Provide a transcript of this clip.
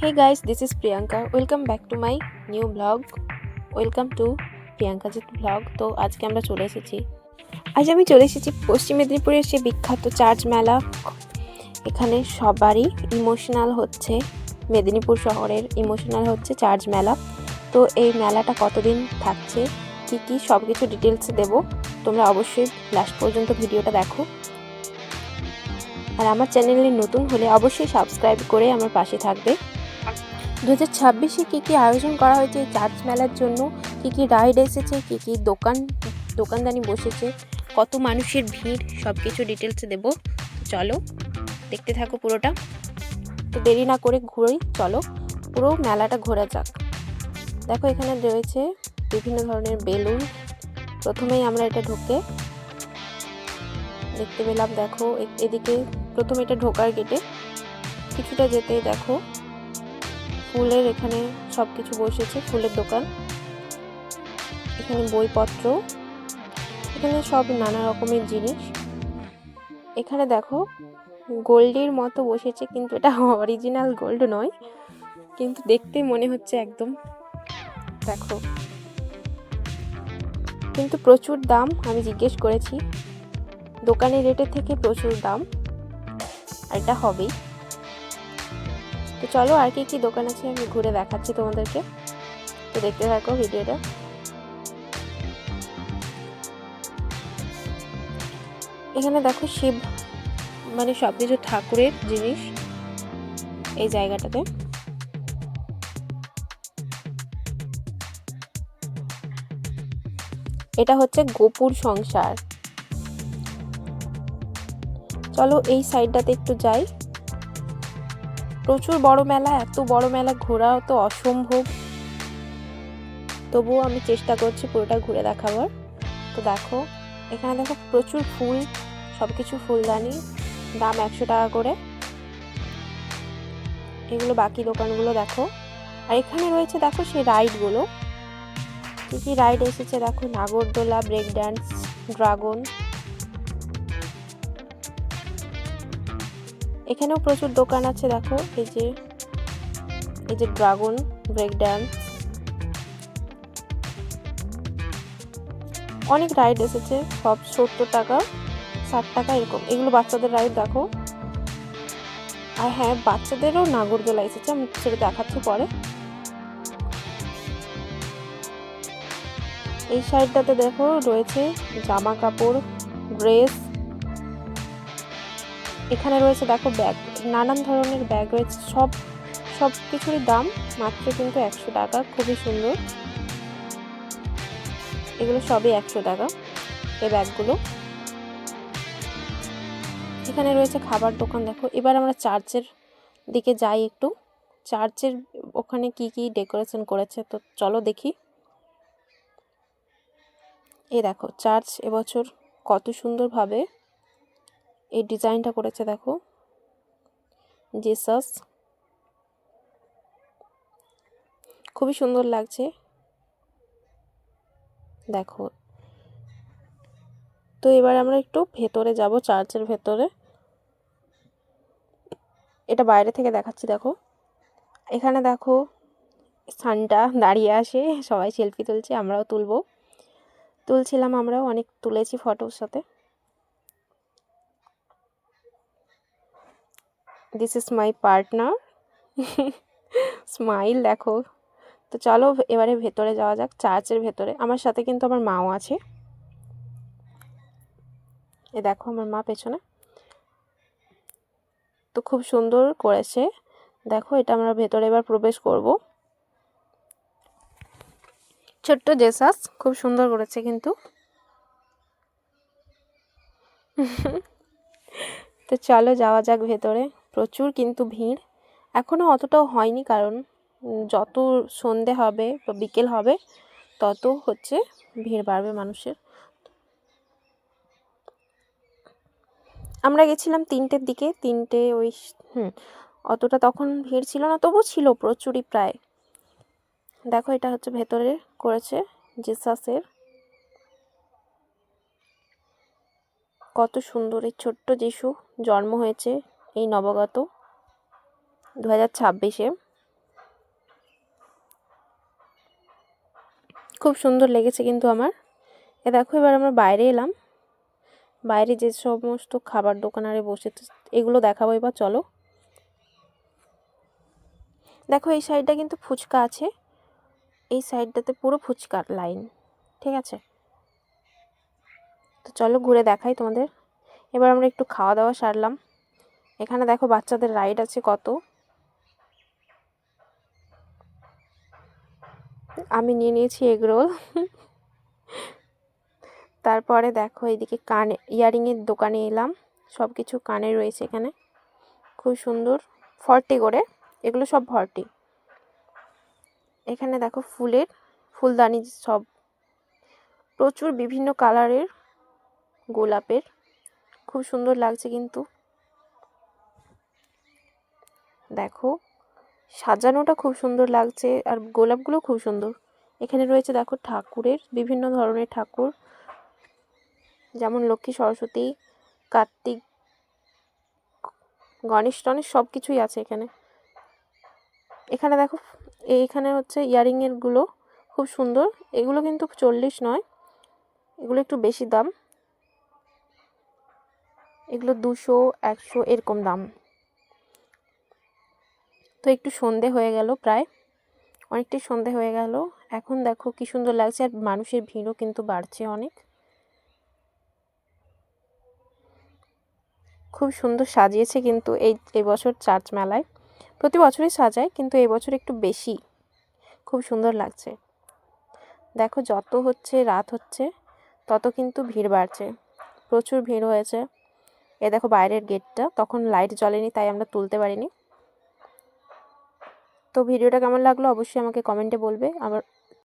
Hey guys, this is Priyanka. Welcome back to my new vlog. Welcome to Priyanka Jeet vlog তো আজকে আমরা চলে এসেছি। আজ আমি চলে এসেছি পশ্চিম মেদিনীপুরের সে বিখ্যাত চার্চ মেলা। এখানে সবারই ইমোশনাল হচ্ছে। মেদিনীপুর শহরের ইমোশনাল হচ্ছে চার্চ মেলা। তো এই মেলাটা কতদিন থাকছে? কী কী সব কিছু ডিটেলসে দেবো? তোমরা অবশ্যই লাস্ট পর্যন্ত ভিডিওটা দেখো। আর আমার চ্যানেলে নতুন হলে অবশ্যই সাবস্ক্রাইব করে আমার পাশে থাকবে। দু হাজার ছাব্বিশে কী কী আয়োজন করা হয়েছে? চার্চ মেলার জন্য কী কী রাইড এসেছে? কী কী দোকান, দোকানদানি বসেছে? কত মানুষের ভিড়? সব কিছু ডিটেলসে দেবো। চলো, দেখতে থাকো পুরোটা। তো দেরি না করে ঘুরেই, চলো। পুরো মেলাটা ঘোরা যাক। দেখো, এখানে রয়েছে বিভিন্ন ধরনের বেলুন। প্রথমেই আমরা এটা ঢুকে। দেখতে পেলাম, দেখো এদিকে প্রথমে এটা ঢোকার গেটে। কিছুটা যেতেই দেখো। ফুলের এখানে সব কিছু বসেছে, ফুলের দোকান। এখানে বইপত্র। এখানে সব নানা রকমের জিনিস। এখানে দেখো, গোল্ডের মতো বসেছে, কিন্তু এটা অরিজিনাল গোল্ড নয়। কিন্তু দেখতে মনে হচ্ছে একদম, দেখো। কিন্তু প্রচুর দাম, আমি জিজ্ঞেস করেছি। দোকানের রেটের থেকে প্রচুর দাম। আর এটা হবেই। তো চলো আর কি কি দোকান আছে আমি ঘুরে দেখাচ্ছি তোমাদেরকে। তো দেখতে থাকো ভিডিওটা। এখানে দেখো শিব মানে সব কিছু ঠাকুরের জিনিস এই জায়গাটাতে। এটা হচ্ছে গোপুর সংসার। চলো এই সাইডটাতে একটু যাই। প্রচুর বড় মেলা, এত বড় মেলা ঘোরাও তো অসম্ভব। তবুও আমি চেষ্টা করছি পুরোটা ঘুরে দেখাবার। তো দেখো, এখানে দেখো প্রচুর ফুল সব কিছু ফুলদানি, দাম একশো টাকা করে। এগুলো বাকি দোকানগুলো দেখো। আর এখানে রয়েছে দেখো সেই রাইডগুলো। কী কী রাইড এসেছে দেখো, নাগরদোলা, ব্রেক ড্যান্স ড্রাগন। এখানেও প্রচুর দোকান আছে, দেখো। এই যে এই যে ড্রাগন ব্রেক ড্যান্স অনেক রাইড এসেছে, সব সত্তর টাকা, ষাট টাকা এরকম। এগুলো বাচ্চাদের রাইড দেখো। আর হ্যাঁ বাচ্চাদেরও নাগরদোলা এসেছে, আমি সেটা দেখাচ্ছি পরে। এই সাইডটাতে দেখো, রয়েছে জামা কাপড় ড্রেস এখানে রয়েছে দেখো ব্যাগ, নানান ধরনের ব্যাগ রয়েছে, সব সব কিছুরই দাম, মাত্র কিন্তু একশো টাকা, খুবই সুন্দর। এগুলো সবই একশো টাকা, এই ব্যাগগুলো। এখানে রয়েছে খাবার দোকান, দেখো। এবার আমরা চার্চের দিকে যাই একটু। চার্চের ওখানে কি কি ডেকোরেশন করেছে, তো চলো দেখি। এই দেখো, চার্চ এবছর কত সুন্দরভাবে এই ডিজাইনটা করেছে, দেখো। জেসাস খুবই সুন্দর লাগছে। দেখো। তো এবার আমরা একটু ভেতরে যাব, চার্চের ভেতরে। এটা বাইরে থেকে দেখাচ্ছি, দেখো। এখানে দেখো, সানটা দাঁড়িয়ে আসে সবাই সেলফি তুলছে, আমরাও তুলবো। তুলছিলাম আমরাও, অনেক তুলেছি ফটোর সাথে। This is my partner smile দেখো। তো চলো, এবারে ভেতরে যাওয়া যাক, চার্চের ভেতরে। আমার সাথে কিন্তু আমার মাও আছে। এ দেখো, আমার মা পেছনে। তো খুব সুন্দর করেছে। দেখো, এটা আমরা ভেতরে এবার প্রবেশ করব। ছোট্ট জেসাস, খুব সুন্দর করেছে কিন্তু। তো চলো, যাওয়া যাক ভেতরে। প্রচুর কিন্তু ভিড়। এখনও অতটাও হয়নি কারণ যত সন্ধে হবে বা বিকেল হবে, তত হচ্ছে ভিড় বাড়বে মানুষের। আমরা গেছিলাম তিনটের দিকে, তিনটে ওই হুম, অতটা তখন ভিড় ছিল না তবু ছিল প্রচুরই প্রায়। দেখো এটা হচ্ছে ভেতরে করেছে জেসাসের। কত সুন্দর এই ছোট্ট যিশু জন্ম হয়েছে। এই নবগত দু হাজার ছাব্বিশে। খুব সুন্দর লেগেছে কিন্তু আমার। এ দেখো, এবার আমরা বাইরে এলাম। বাইরে যে সমস্ত খাবার দোকানারে বসে এগুলো দেখাবো, এবার চলো। দেখো, এই সাইডটা কিন্তু ফুচকা আছে। এই সাইডটাতে পুরো ফুচকার লাইন, ঠিক আছে? তো চলো ঘুরে দেখাই তোমাদের। এবার আমরা একটু খাওয়া দাওয়া সারলাম। এখানে দেখো বাচ্চাদের রাইড আছে কত। আমি নিয়ে নিয়েছি এগরোল তারপরে দেখো এইদিকে কানে ইয়ারিংয়ের দোকানে এলাম। সব কিছু কানে রয়েছে এখানে। খুব সুন্দর। ফর্টি করে। এগুলো সব ভর্টি এখানে দেখো ফুলের, ফুলদানি সব। প্রচুর বিভিন্ন কালারের গোলাপের। খুব সুন্দর লাগছে কিন্তু। দেখো, সাজানোটা খুব সুন্দর লাগছে আর গোলাপগুলো খুব সুন্দর। এখানে রয়েছে দেখো ঠাকুরের বিভিন্ন ধরনের ঠাকুর, যেমন লক্ষ্মী, সরস্বতী, কার্তিক, গণেশ, টনেশ সব কিছুই আছে এখানে। এখানে দেখো, এইখানে হচ্ছে ইয়ারিংয়েরগুলো খুব সুন্দর। এগুলো কিন্তু চল্লিশ নয়, এগুলো একটু বেশি দাম। এগুলো দুশো, একশো এরকম দাম। তো একটু সন্ধে হয়ে গেল প্রায়। অনেকটাই সন্ধে হয়ে গেল। এখন দেখো কি সুন্দর লাগছে আর মানুষের ভিড়ও কিন্তু বাড়ছে অনেক। খুব সুন্দর সাজিয়েছে কিন্তু এই এবছর চার্চ মেলায়। প্রতি বছরই সাজায় কিন্তু এই বছর একটু বেশি। খুব সুন্দর লাগছে। দেখো যত হচ্ছে রাত হচ্ছে, তত কিন্তু ভিড় বাড়ছে। প্রচুর ভিড় হয়েছে। এ দেখো বাইরের গেটটা, তখন লাইট জ্বলেনি, তাই আমরা তুলতে পারিনি। তো ভিডিওটা কেমন লাগল অবশ্যই আমাকে কমেন্টে বলবে। আমার